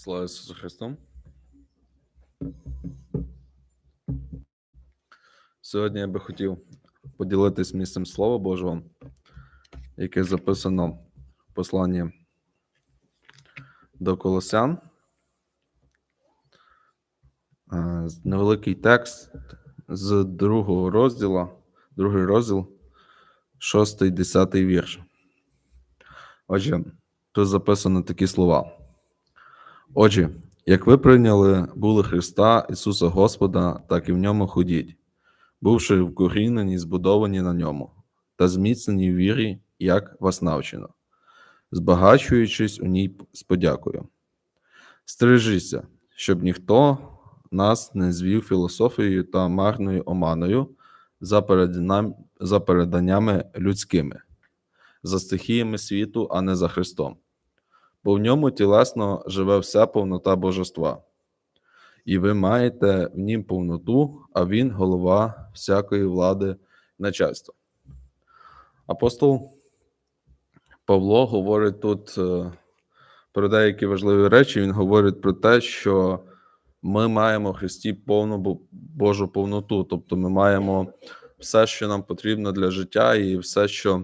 Слава Ісусу Христу. Сьогодні я би хотів поділитись місцем Слова Божого, яке записано в посланні до Колосян. Е, Невеликий текст з другого розділу, другий розділ, шостий, десятий вірш. Отже, тут записано такі слова. Отже, як ви прийняли були Христа Ісуса Господа, так і в ньому ходіть, бувши вкорінені, збудовані на ньому, та зміцнені в вірі, як вас навчено, збагачуючись у ній з подякою. Стережіться, щоб ніхто нас не звів філософією та марною оманою за переданнями людськими, за стихіями світу, а не за Христом бо в ньому тілесно живе вся повнота божества. І ви маєте в нім повноту, а він голова всякої влади начальства. Апостол Павло говорить тут е, про деякі важливі речі. Він говорить про те, що ми маємо в Христі повну Божу повноту, тобто ми маємо все, що нам потрібно для життя, і все, що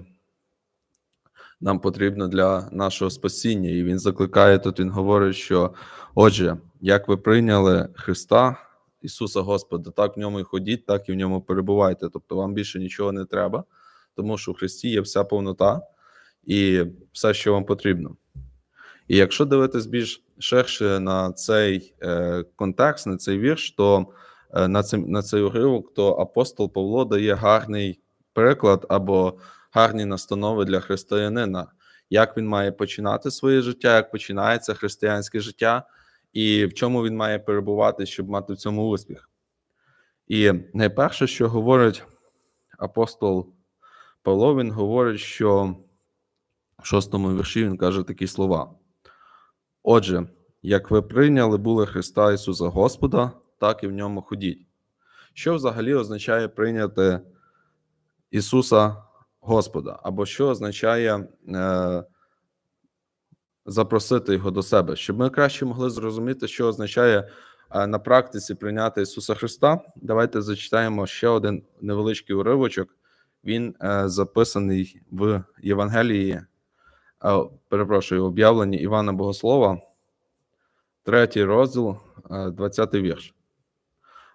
нам потрібно для нашого спасіння. І він закликає тут, він говорить, що отже, як ви прийняли Христа, Ісуса Господа, так в ньому і ходіть, так і в ньому перебувайте. Тобто вам більше нічого не треба, тому що в Христі є вся повнота і все, що вам потрібно. І якщо дивитись більш ширше на цей е, контекст, на цей вірш, то е, на, цей, на цей уривок, то апостол Павло дає гарний приклад або гарні настанови для християнина, як він має починати своє життя, як починається християнське життя, і в чому він має перебувати, щоб мати в цьому успіх. І найперше, що говорить апостол Павло, він говорить, що в шостому вірші він каже такі слова. Отже, як ви прийняли були Христа Ісуса Господа, так і в ньому ходіть. Що взагалі означає прийняти Ісуса Господа, або що означає е, запросити Його до себе, щоб ми краще могли зрозуміти, що означає е, на практиці прийняти Ісуса Христа. Давайте зачитаємо ще один невеличкий уривочок. Він е, записаний в Євангелії, е, перепрошую, об'явленні Івана Богослова, третій розділ, е, 20 вірш.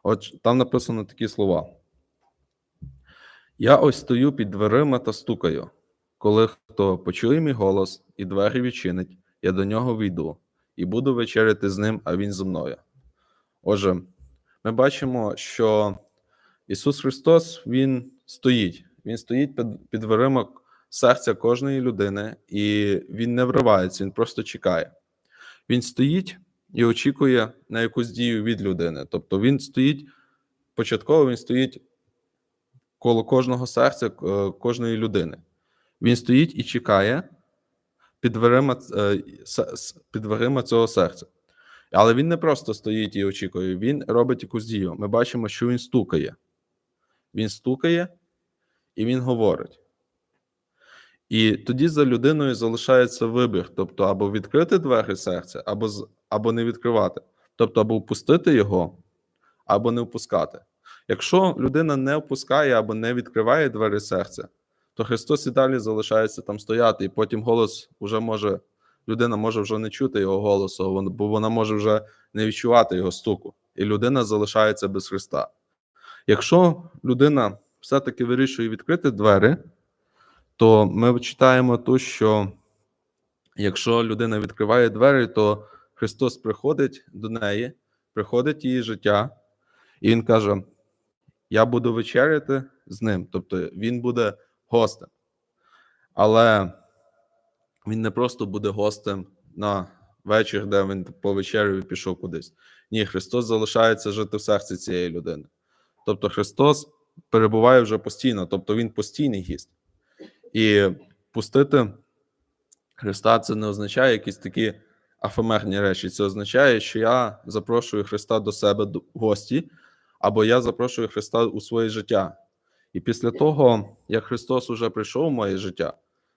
От там написано такі слова. Я ось стою під дверима та стукаю. Коли хто почує мій голос і двері відчинить, я до нього війду і буду вечеряти з ним, а він зі мною. Отже, ми бачимо, що Ісус Христос Він стоїть. Він стоїть під, під дверима серця кожної людини, і Він не вривається, він просто чекає. Він стоїть і очікує на якусь дію від людини. Тобто він стоїть початково, він стоїть коло кожного серця е, кожної людини. Він стоїть і чекає під дверима, е, під дверима цього серця. Але він не просто стоїть і очікує, він робить якусь дію. Ми бачимо, що він стукає. Він стукає і він говорить. І тоді за людиною залишається вибір: тобто, або відкрити двері серця, або, або не відкривати. Тобто, або впустити його, або не впускати. Якщо людина не впускає або не відкриває двері серця, то Христос і далі залишається там стояти, і потім голос вже може, людина може вже не чути його голосу, бо вона може вже не відчувати його стуку, і людина залишається без Христа. Якщо людина все-таки вирішує відкрити двері, то ми читаємо тут, що якщо людина відкриває двері, то Христос приходить до неї, приходить її життя, і Він каже: Я буду вечеряти з ним, тобто він буде гостем. Але він не просто буде гостем на вечір, де він по вечерю і пішов кудись. Ні, Христос залишається жити в серці цієї людини. Тобто Христос перебуває вже постійно, тобто Він постійний гість. І пустити Христа це не означає якісь такі афемерні речі. Це означає, що я запрошую Христа до себе в гості, або я запрошую Христа у своє життя. І після того, як Христос уже прийшов в моє життя,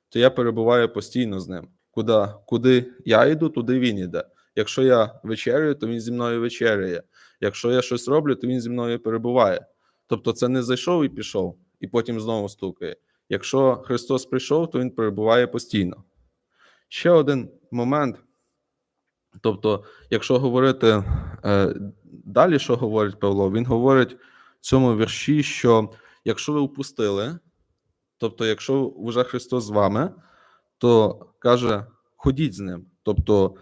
то я перебуваю постійно з ним. Куди, куди я йду, туди він іде. Якщо я вечерюю, то він зі мною вечеряє. Якщо я щось роблю, то він зі мною перебуває. Тобто, це не зайшов і пішов, і потім знову стукає. Якщо Христос прийшов, то Він перебуває постійно. Ще один момент. Тобто, якщо говорити е, далі, що говорить Павло, він говорить в цьому вірші, що якщо ви впустили, тобто, якщо вже Христос з вами, то каже, ходіть з ним. Тобто,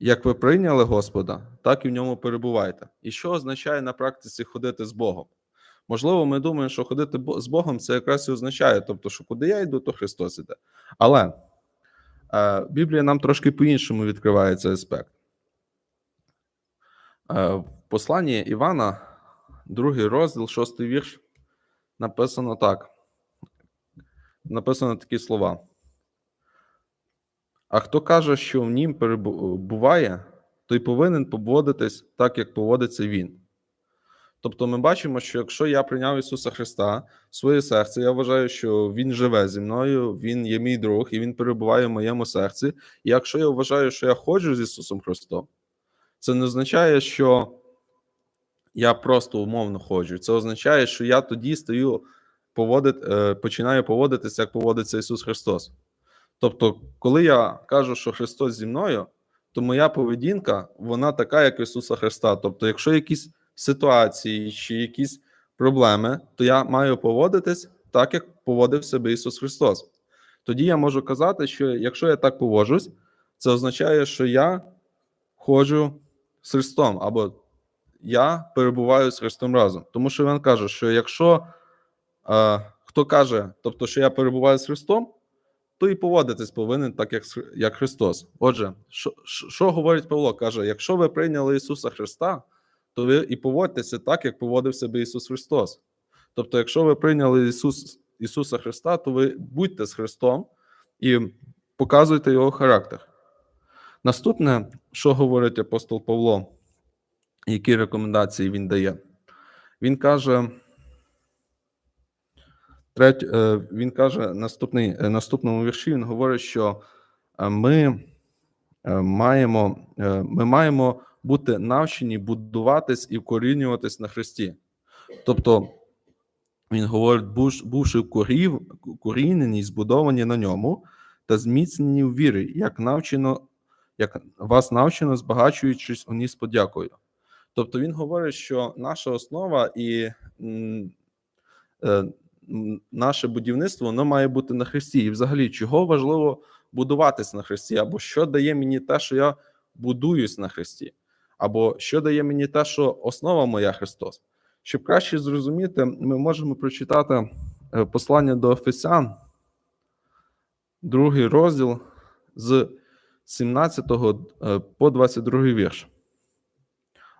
як ви прийняли Господа, так і в ньому перебувайте. І що означає на практиці ходити з Богом? Можливо, ми думаємо, що ходити з Богом це якраз і означає, тобто, що куди я йду, то Христос іде. Але е, Біблія нам трошки по-іншому відкриває цей аспект. Е, в посланні Івана, другий розділ, шостий вірш, написано так. Написано такі слова. А хто каже, що в нім перебуває, той повинен поводитись так, як поводиться він. Тобто ми бачимо, що якщо я прийняв Ісуса Христа в своє серце, я вважаю, що Він живе зі мною, Він є мій друг і Він перебуває в моєму серці. І якщо я вважаю, що я ходжу з Ісусом Христом, це не означає, що я просто умовно ходжу. Це означає, що я тоді стаю поводити, е, починаю поводитися, як поводиться Ісус Христос. Тобто, коли я кажу, що Христос зі мною, то моя поведінка вона така, як Ісуса Христа. Тобто, якщо якісь ситуації чи якісь проблеми, то я маю поводитись так, як поводив себе Ісус Христос. Тоді я можу казати, що якщо я так поводжусь, це означає, що я ходжу з Христом, або я перебуваю з Христом разом. Тому що він каже, що якщо е, хто каже, тобто, що я перебуваю з Христом, то і поводитись повинен так, як, як Христос. Отже, що, що говорить Павло? Каже: якщо ви прийняли Ісуса Христа, то ви і поводьтеся так, як поводив себе Ісус Христос. Тобто, якщо ви прийняли Ісус, Ісуса Христа, то ви будьте з Христом і показуйте Його характер. Наступне, що говорить апостол Павло, які рекомендації він дає? Він каже. Треть, е, він каже наступний, е, наступному вірші. Він говорить, що е, ми маємо, ми маємо бути навчені будуватись і вкорінюватись на Христі. Тобто, він говорить, бувши вкорів, корінені, збудовані на ньому та зміцнені в вірі, як навчено, як вас навчено, збагачуючись у ній з подякою. Тобто він говорить, що наша основа і е, наше будівництво воно має бути на Христі. І взагалі, чого важливо будуватись на Христі, або що дає мені те, що я будуюсь на Христі, або що дає мені те, що основа моя Христос. Щоб краще зрозуміти, ми можемо прочитати е, послання до Ефесян, другий розділ з 17 е, по 22 вірш.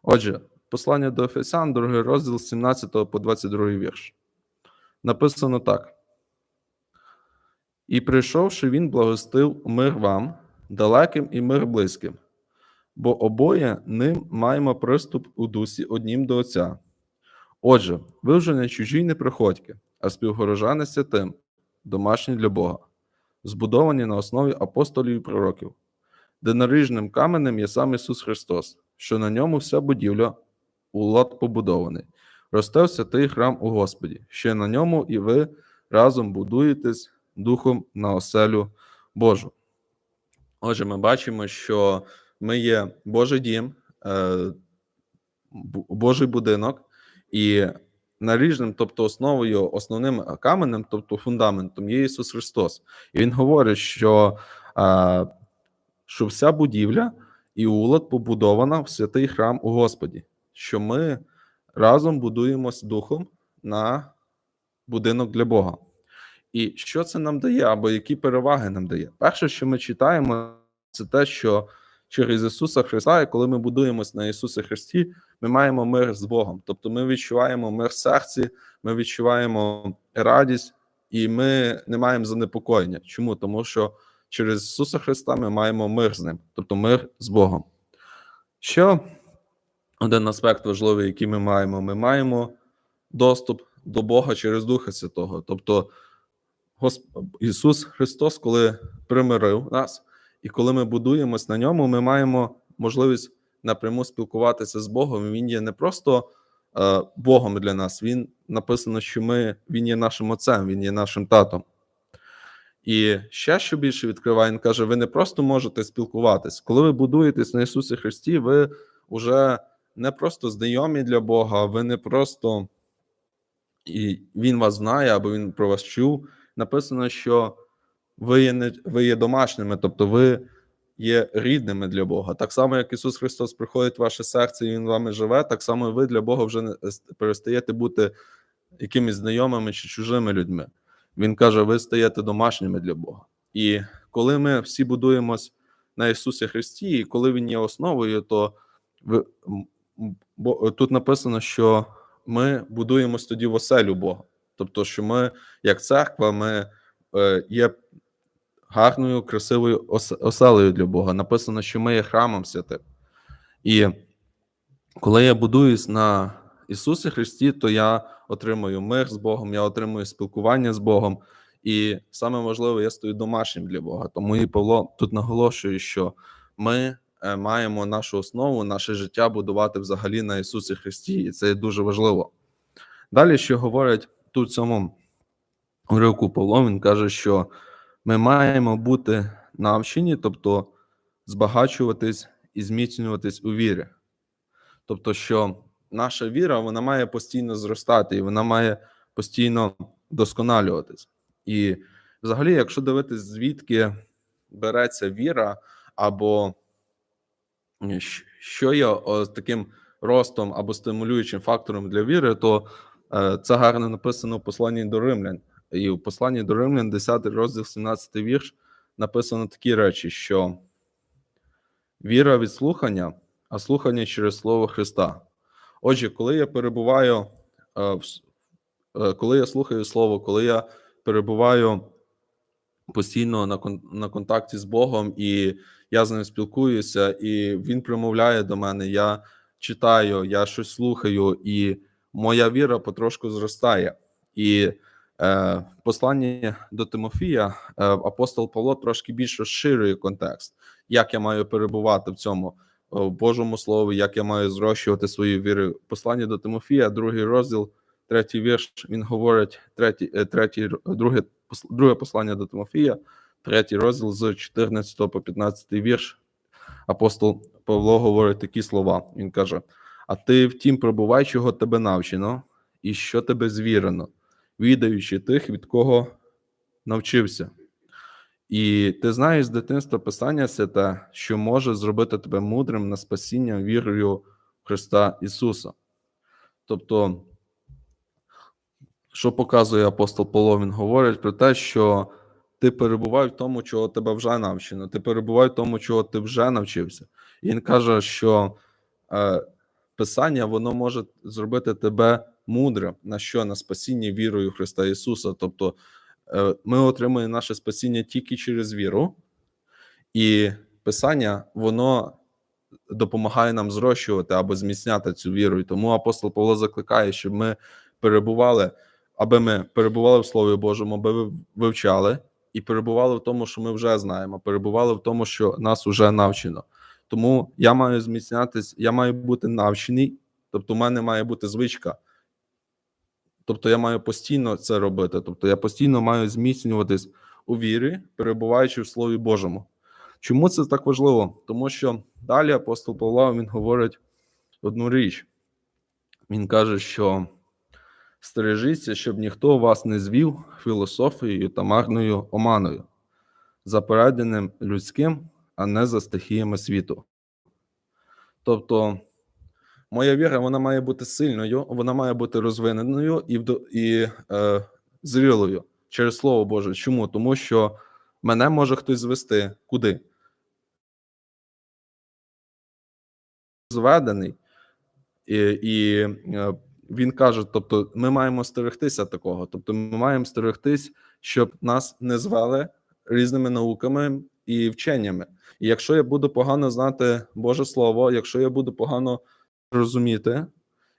Отже, послання до Ефесян, другий розділ з 17 по 22 вірш. Написано так. І прийшовши, він благостив мир вам, далеким і мир близьким, бо обоє ним маємо приступ у дусі однім до Отця. Отже, ви вже не чужі й не приходьки, а співгорожани святим, домашні для Бога, збудовані на основі апостолів і пророків, де наріжним каменем є сам Ісус Христос, що на ньому вся будівля у лад побудований. Росте святий храм у Господі, що на ньому і ви разом будуєтесь духом на оселю Божу. Отже, ми бачимо, що ми є Божий дім, е, Божий будинок, і наріжним, тобто основою, основним каменем, тобто фундаментом, є Ісус Христос. І Він говорить, що, е, що вся будівля і улад побудована в святий храм у Господі, що ми разом будуємось духом на будинок для Бога. І що це нам дає, або які переваги нам дає? Перше, що ми читаємо, це те, що через Ісуса Христа, і коли ми будуємось на Ісусі Христі, ми маємо мир з Богом. Тобто ми відчуваємо мир в серці, ми відчуваємо радість, і ми не маємо занепокоєння. Чому? Тому що через Ісуса Христа ми маємо мир з Ним, тобто мир з Богом. Що один аспект важливий, який ми маємо, ми маємо доступ до Бога через Духа Святого. Тобто, Гос... Ісус Христос, коли примирив нас, і коли ми будуємось на ньому, ми маємо можливість напряму спілкуватися з Богом. Він є не просто е, Богом для нас. Він написано, що ми, він є нашим отцем, він є нашим татом. І ще що більше відкриває, він каже: ви не просто можете спілкуватись. Коли ви будуєтесь на Ісусі Христі, ви вже не просто знайомі для Бога, ви не просто і Він вас знає, або Він про вас чув. Написано, що ви є, не, ви є домашніми, тобто ви є рідними для Бога. Так само, як Ісус Христос приходить в ваше серце і Він вами живе, так само і ви для Бога вже не перестаєте бути якимись знайомими чи чужими людьми. Він каже: ви стаєте домашніми для Бога. І коли ми всі будуємось на Ісусі Христі, і коли Він є основою, то ви, бо, тут написано, що ми будуємось тоді в оселю Бога. Тобто, що ми, як церква, ми е, є гарною, красивою оселею для Бога. Написано, що ми є храмом святим. І коли я будуюсь на Ісусі Христі, то я отримую мир з Богом, я отримую спілкування з Богом. І саме важливе, я стою домашнім для Бога. Тому і Павло тут наголошує, що ми е, маємо нашу основу, наше життя будувати взагалі на Ісусі Христі, і це дуже важливо. Далі, що говорять тут цьому уривку Павло, він каже, що ми маємо бути навчені, тобто збагачуватись і зміцнюватись у вірі. Тобто, що наша віра вона має постійно зростати, і вона має постійно досконалюватись. І взагалі, якщо дивитись, звідки береться віра, або що є таким ростом або стимулюючим фактором для віри, то е, це гарно написано в посланні до римлян. І в посланні до Римлян, 10 розділ, 17 вірш, написано такі речі, що віра від слухання, а слухання через Слово Христа. Отже, коли я перебуваю, е, е, коли я слухаю Слово, коли я перебуваю постійно на на контакті з Богом, і я з ним спілкуюся, і Він промовляє до мене, я читаю, я щось слухаю, і моя віра потрошку зростає. І Е, посланні до Тимофія е, апостол Павло трошки більш розширює контекст, як я маю перебувати в цьому в Божому слові, як я маю зрощувати свою віру. Послання до Тимофія, другий розділ, третій вірш. Він говорить третій, е, третій, друге, друге послання до Тимофія, третій розділ з 14 по 15 вірш. Апостол Павло говорить такі слова. Він каже: А ти втім, пробувай, чого тебе навчено, і що тебе звірено відаючи тих, від кого навчився. І ти знаєш з дитинства Писання святе, що може зробити тебе мудрим на спасіння вірою в Христа Ісуса. Тобто, що показує апостол Павло, він говорить про те, що ти перебувай в тому, чого тебе вже навчено, ти перебувай в тому, чого ти вже навчився. І він каже, що е, Писання воно може зробити тебе мудре на що на спасіння вірою Христа Ісуса. Тобто ми отримуємо наше спасіння тільки через віру, і Писання воно допомагає нам зрощувати або зміцняти цю віру. І тому апостол Павло закликає, щоб ми перебували, аби ми перебували в Слові Божому, аби ви вивчали. І перебували в тому, що ми вже знаємо, перебували в тому, що нас вже навчено. Тому я маю зміцнятись, я маю бути навчений, тобто, у мене має бути звичка Тобто я маю постійно це робити. Тобто я постійно маю зміцнюватись у вірі, перебуваючи в Слові Божому. Чому це так важливо? Тому що далі апостол Павло він говорить одну річ. Він каже, що стережіться, щоб ніхто вас не звів філософією та марною оманою, за переденим людським, а не за стихіями світу. Тобто. Моя віра вона має бути сильною, вона має бути розвиненою і і е, зрілою через Слово Боже. Чому? Тому що мене може хтось звести куди? Зведений, і і е, він каже: тобто, ми маємо стерегтися такого. Тобто, ми маємо стерегтись, щоб нас не звели різними науками і вченнями. І якщо я буду погано знати Боже Слово, якщо я буду погано розуміти.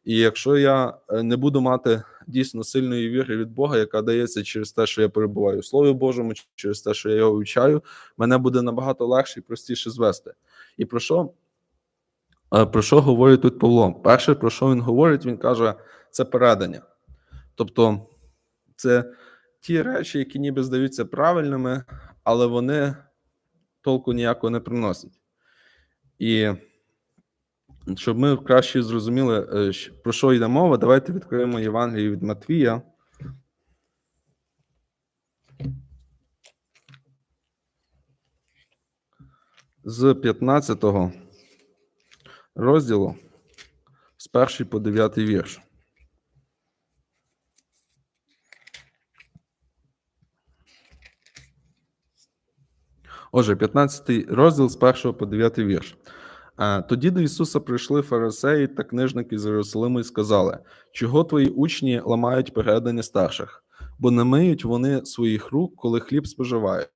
І якщо я е, не буду мати дійсно сильної віри від Бога, яка дається через те, що я перебуваю у Слові Божому, через те, що я його вивчаю, мене буде набагато легше і простіше звести. І про що Е, Про що говорить тут Павло? Перше, про що він говорить, він каже, це передання. Тобто, це ті речі, які ніби здаються правильними, але вони толку ніякого не приносять. І щоб ми краще зрозуміли, е, про що йде мова, давайте відкриємо Євангеліє від Матвія. З 15 розділу, з 1 по 9 вірш. Отже, 15 розділ з 1 по 9 вірш. Тоді до Ісуса прийшли фарисеї та книжники з Єрусалиму і сказали: Чого твої учні ламають передання старших? Бо не миють вони своїх рук, коли хліб споживають.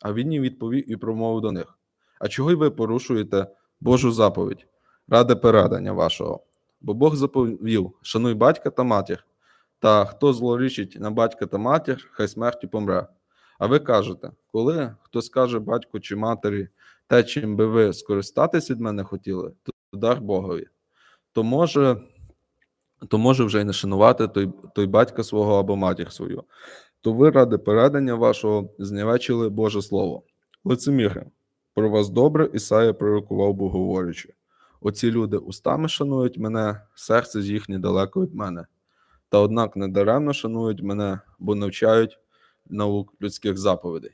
А він їм відповів і промовив до них: А чого й ви порушуєте Божу заповідь ради передання вашого? Бо Бог заповів: шануй батька та матір, та хто злорічить на батька та матір, хай смертю помре. А ви кажете, коли хто скаже батьку чи матері, те, чим би ви скористатись від мене хотіли, то дар Богові. То може, то може вже й не шанувати той, той батька свого або матір свою. То ви ради передання вашого зневечили Боже Слово. Лицеміри, про вас добре Ісая пророкував Бог говорячи. Оці люди устами шанують мене, серце ж їхнє далеко від мене. Та однак недаремно шанують мене, бо навчають наук людських заповідей.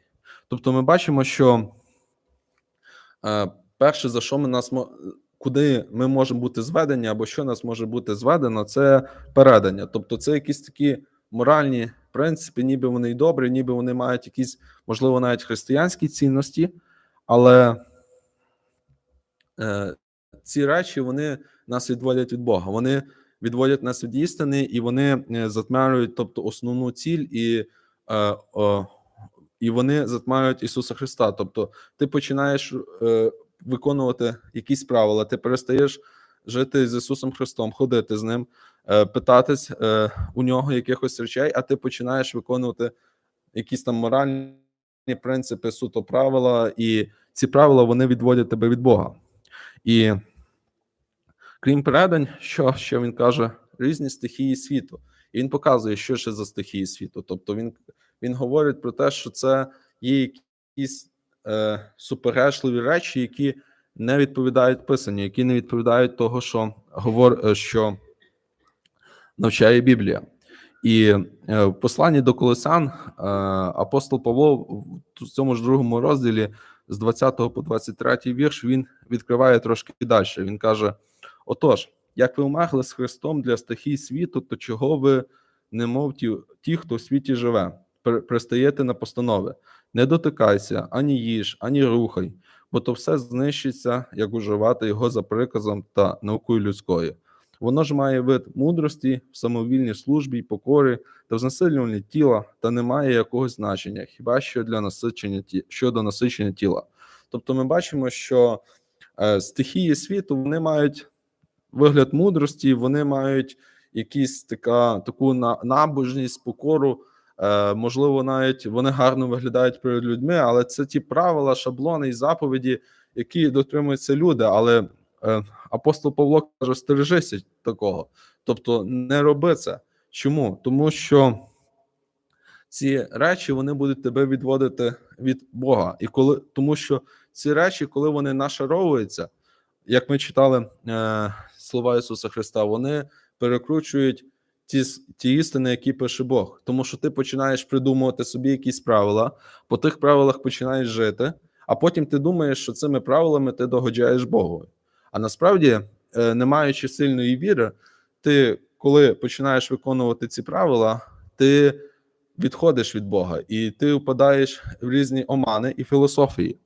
Тобто ми бачимо, що перше, за що ми нас куди ми можемо бути зведені, або що нас може бути зведено, це передання. Тобто, це якісь такі моральні принципи, ніби вони й добрі, ніби вони мають якісь, можливо, навіть християнські цінності, але е, ці речі вони нас відводять від Бога. Вони відводять нас від істини, і вони е, тобто основну ціль, і, е, і вони затьмарюють Ісуса Христа. Тобто, ти починаєш е, виконувати якісь правила, ти перестаєш жити з Ісусом Христом, ходити з ним, е, питатись е, у нього якихось речей, а ти починаєш виконувати якісь там моральні принципи, суто правила, і ці правила вони відводять тебе від Бога. І крім передань, що ще він каже, різні стихії світу. І він показує, що ще за стихії світу. Тобто він, він говорить про те, що це є якісь е, суперечливі речі, які не відповідають писанню, які не відповідають того, що говор, е, що навчає Біблія. І е, в посланні до Колосан е, апостол Павло в цьому ж другому розділі з 20 по 23 вірш він відкриває трошки далі. Він каже: Отож, як ви умерли з Христом для стихій світу, то чого ви, немов ті, ті хто в світі живе, пристаєте на постанови? Не дотикайся, ані їж, ані рухай, бо то все знищиться, як уживати його за приказом та наукою людською. Воно ж має вид мудрості, в самовільній службі й покорі та в знесилюванні тіла, та не має якогось значення, хіба що для насичення ті, щодо насичення тіла. Тобто ми бачимо, що е, стихії світу вони мають вигляд мудрості, вони мають якісь така таку на, набожність, покору. Е, можливо, навіть вони гарно виглядають перед людьми, але це ті правила, шаблони і заповіді, які дотримуються люди. Але е, апостол Павло каже: стережися такого, тобто не роби це. Чому? Тому що ці речі вони будуть тебе відводити від Бога, і коли тому, що ці речі, коли вони нашаровуються, як ми читали е, слова Ісуса Христа, вони перекручують ті, ті істини, які пише Бог. Тому що ти починаєш придумувати собі якісь правила, по тих правилах починаєш жити, а потім ти думаєш, що цими правилами ти догоджаєш Богу. А насправді, е, не маючи сильної віри, ти, коли починаєш виконувати ці правила, ти відходиш від Бога, і ти впадаєш в різні омани і філософії.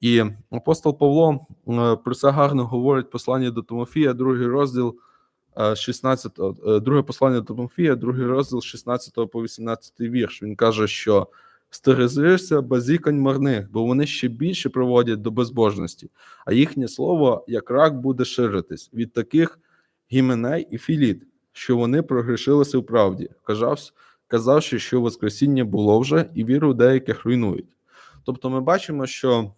І апостол Павло е, про це гарно говорить в посланні до Тимофія, другий розділ, 16, е, друге послання до Тимофія, другий розділ 16 по 18 вірш. Він каже, що стережися базікань марних, бо вони ще більше приводять до безбожності, а їхнє слово як рак буде ширитись від таких гіменей і філіт, що вони прогрішилися в правді, казавши, що Воскресіння було вже, і віру деяких руйнують. Тобто, ми бачимо, що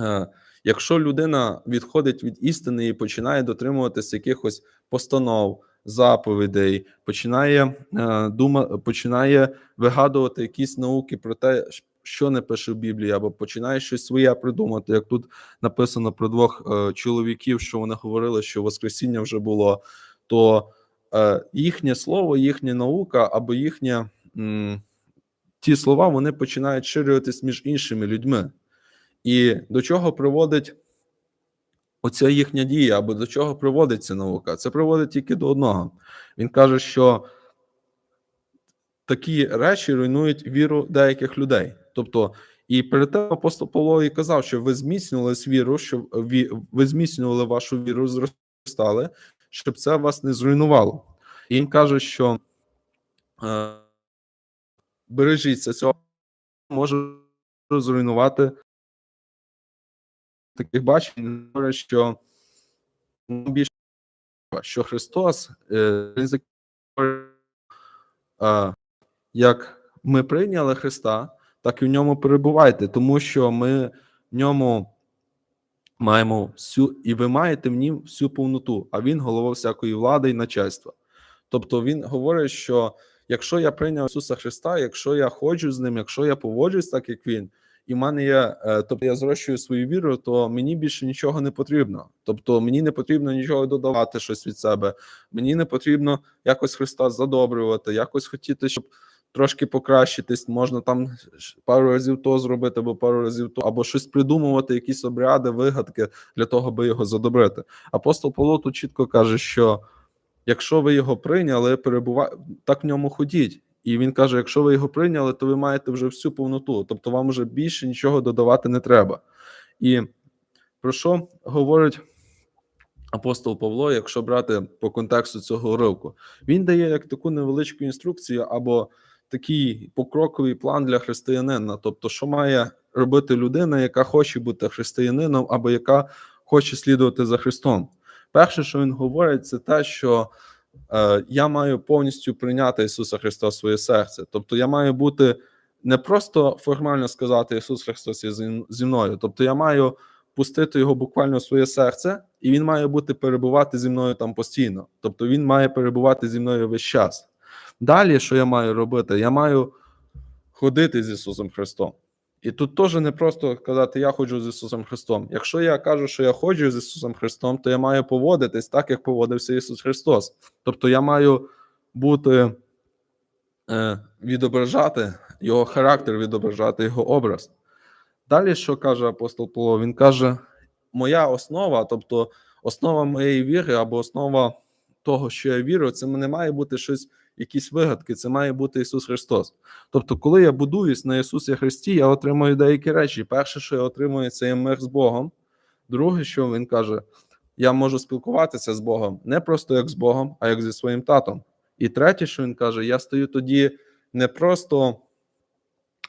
е, Якщо людина відходить від істини і починає дотримуватися якихось постанов, заповідей, починає е, дума, починає вигадувати якісь науки про те, що не пише в Біблії, або починає щось своє придумати. Як тут написано про двох е, чоловіків, що вони говорили, що Воскресіння вже було, то е, їхнє слово, їхня наука або їхнє м, ті слова вони починають ширюватись між іншими людьми. І до чого приводить оця їхня дія, або до чого приводить ця наука? Це приводить тільки до одного. Він каже, що такі речі руйнують віру деяких людей. Тобто, і перед тим апостол Павло і казав, що ви зміцнювали віру, що ви зміцнювали вашу віру, зростали, щоб це вас не зруйнувало. І він каже, що е, бережіться цього, може зруйнувати таких бачень, говорить, що ну, більше що Христос е, як ми прийняли Христа, так і в ньому перебувайте, тому що ми в ньому маємо всю, і ви маєте в нім всю повноту, а він голова всякої влади і начальства. Тобто він говорить, що якщо я прийняв Ісуса Христа, якщо я ходжу з ним, якщо я поводжусь так, як він, і в мене є, е, тобто я зрощую свою віру, то мені більше нічого не потрібно. Тобто мені не потрібно нічого додавати щось від себе. Мені не потрібно якось Христа задобрювати, якось хотіти, щоб трошки покращитись. Можна там пару разів то зробити, або пару разів то, або щось придумувати, якісь обряди, вигадки для того, аби його задобрити. Апостол Павло тут чітко каже, що якщо ви його прийняли, перебува... так в ньому ходіть. І він каже: якщо ви його прийняли, то ви маєте вже всю повноту, тобто вам вже більше нічого додавати не треба. І про що говорить апостол Павло, якщо брати по контексту цього уривку? Він дає як таку невеличку інструкцію або такий покроковий план для християнина. Тобто, що має робити людина, яка хоче бути християнином, або яка хоче слідувати за Христом. Перше, що він говорить, це те, що я маю повністю прийняти Ісуса Христа в своє серце. Тобто, я маю бути не просто формально сказати Ісус Христос є зі мною. Тобто, я маю пустити його буквально в своє серце, і він має бути перебувати зі мною там постійно. Тобто, він має перебувати зі мною весь час. Далі, що я маю робити? Я маю ходити з Ісусом Христом. І тут теж не просто казати, я ходжу з Ісусом Христом. Якщо я кажу, що я ходжу з Ісусом Христом, то я маю поводитись так, як поводився Ісус Христос. Тобто я маю бути е, відображати Його характер, відображати Його образ. Далі, що каже апостол Павло? Він каже: моя основа, тобто основа моєї віри або основа того, що я вірю, це не має бути щось, якісь вигадки, це має бути Ісус Христос. Тобто, коли я будуюсь на Ісусі Христі, я отримую деякі речі. Перше, що я отримую, це є мир з Богом. Друге, що він каже, я можу спілкуватися з Богом не просто як з Богом, а як зі своїм татом. І третє, що він каже, я стаю тоді не просто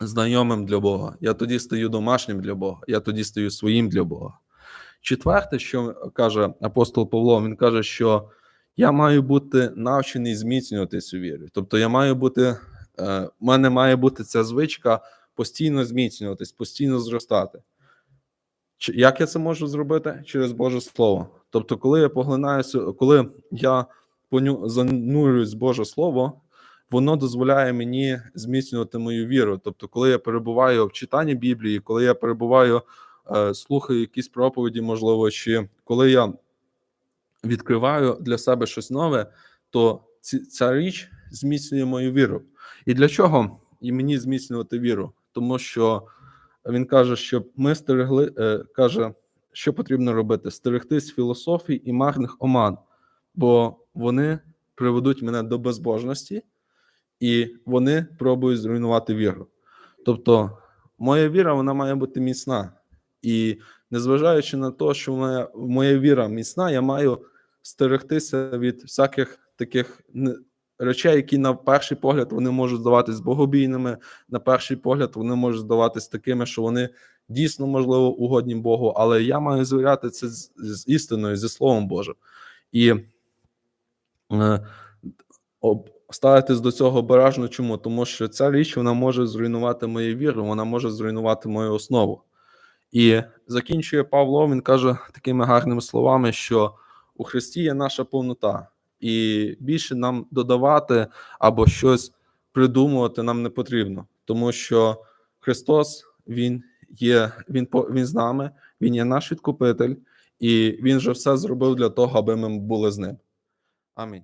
знайомим для Бога, я тоді стаю домашнім для Бога, я тоді стаю своїм для Бога. Четверте, що каже апостол Павло, він каже, що я маю бути навчений зміцнюватись у вірі. Тобто, я маю бути, е, в мене має бути ця звичка постійно зміцнюватись, постійно зростати. Як я це можу зробити? Через Боже Слово. Тобто, коли я поглинаюся, коли я занурююсь Боже Слово, воно дозволяє мені зміцнювати мою віру. Тобто, коли я перебуваю в читанні Біблії, коли я перебуваю, е, слухаю якісь проповіді, можливо, чи коли я відкриваю для себе щось нове, то ця річ зміцнює мою віру. І для чого і мені зміцнювати віру? Тому що він каже, щоб ми стерегли, е, каже, що потрібно робити: стерегтись філософій і марних оман, бо вони приведуть мене до безбожності, і вони пробують зруйнувати віру. Тобто, моя віра вона має бути міцна. І незважаючи на те, що моя, моя віра міцна, я маю стерегтися від всяких таких речей, які на перший погляд вони можуть здаватись богобійними, на перший погляд вони можуть здаватись такими, що вони дійсно можливо угодні Богу, але я маю звіряти це з, з істиною, зі Словом Божим. І е, об, ставитись до цього обережно. Чому? Тому що ця річ вона може зруйнувати мою віру, вона може зруйнувати мою основу. І закінчує Павло. Він каже такими гарними словами, що у Христі є наша повнота, і більше нам додавати або щось придумувати нам не потрібно, тому що Христос Він є, Він Він з нами, Він є наш відкупитель, і Він вже все зробив для того, аби ми були з ним. Амінь.